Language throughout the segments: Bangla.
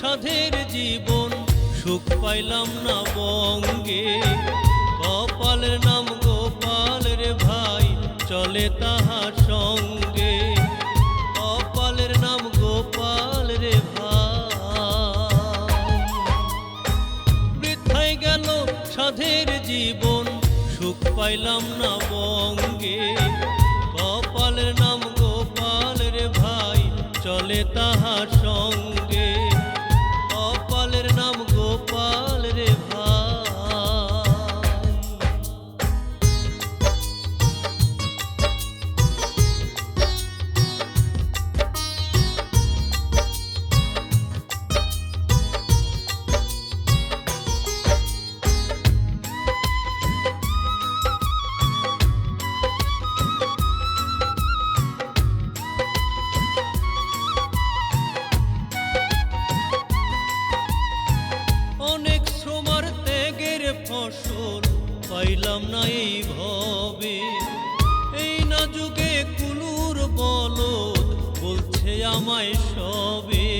সাধের জীবন। সুখ পাইলাম না বঙ্গে। কপালের নাম গোপাল রে ভাই, চলে তাহার সঙ্গে। কপালের নাম গোপাল রে ভাই। বৃথায় গেল সাধের জীবন, সুখ পাইলাম না বঙ্গে। কপালের নাম গোপাল রে ভাই চলে তাহার সঙ্গে। ফসল পাইলাম না এই ভবে। এই না যুগে কুলুর বলছে আমায় সবে।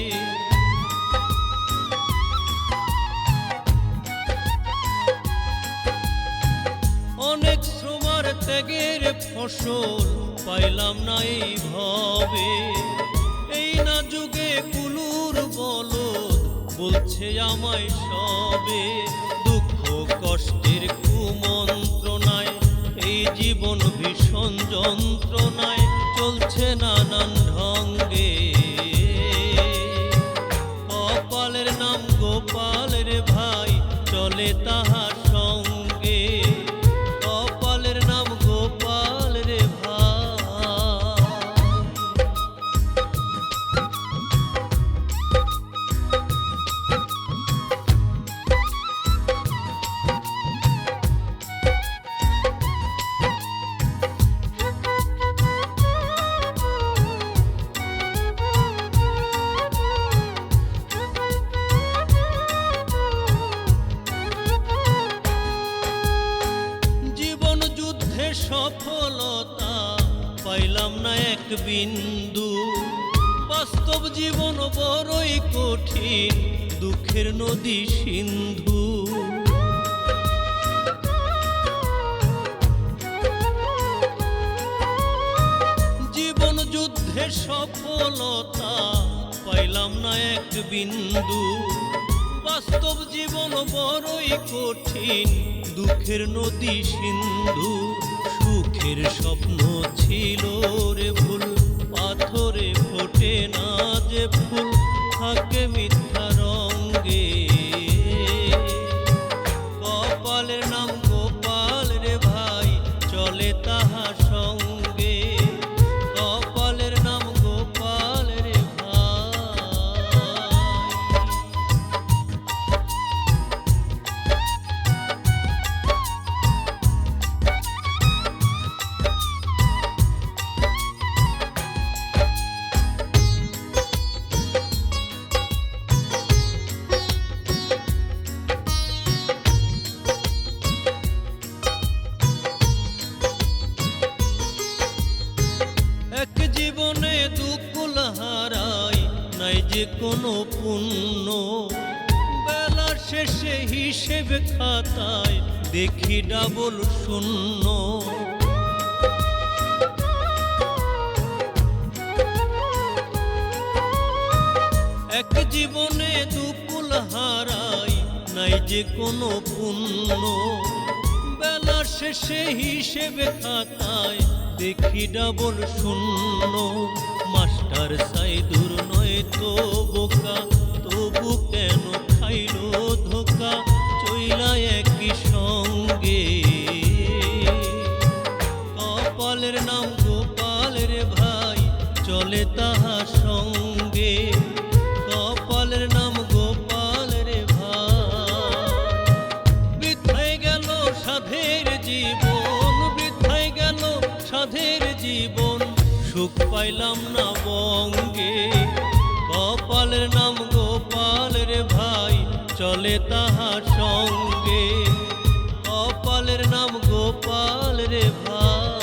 অনেক শ্রমার ত্যাগের ফসল পাইলাম না এই ভবে। এই না যুগে কুলুর বলদ বলছে আমায় সবে। চলে তাহার পাইলাম না এক বিন্দু। বাস্তব জীবন বড়ই কঠিন, দুঃখের নদী সিন্ধু। জীবন যুদ্ধে সফলতা পাইলাম না এক বিন্দু। বাস্তব জীবন বড়ই কঠিন, দুঃখের নদী সিন্ধু। সুখের স্বপ্ন ছিল যে কোনো পুণ্য। বেলার শেষে হিসেব খাতায় দেখি ডাবল শূন্য। এক জীবনে দুকুল হারাই নাই যে কোনো পুণ্য। বেলার শেষে হিসেবে খাতায় দেখি ডাবল শূন্য। মাস্টার সাইদুর নয় তো বোকা, তবু কেন খাইল ধোকা? চইলা একই সঙ্গে। কপালের নাম গোপাল রে ভাই, চলে তাহার সঙ্গে। সুখ পাইলাম না বঙ্গে। কপালের নাম গোপাল রে ভাই, চলে তাহার সঙ্গে। কপালের নাম গোপাল রে ভাই।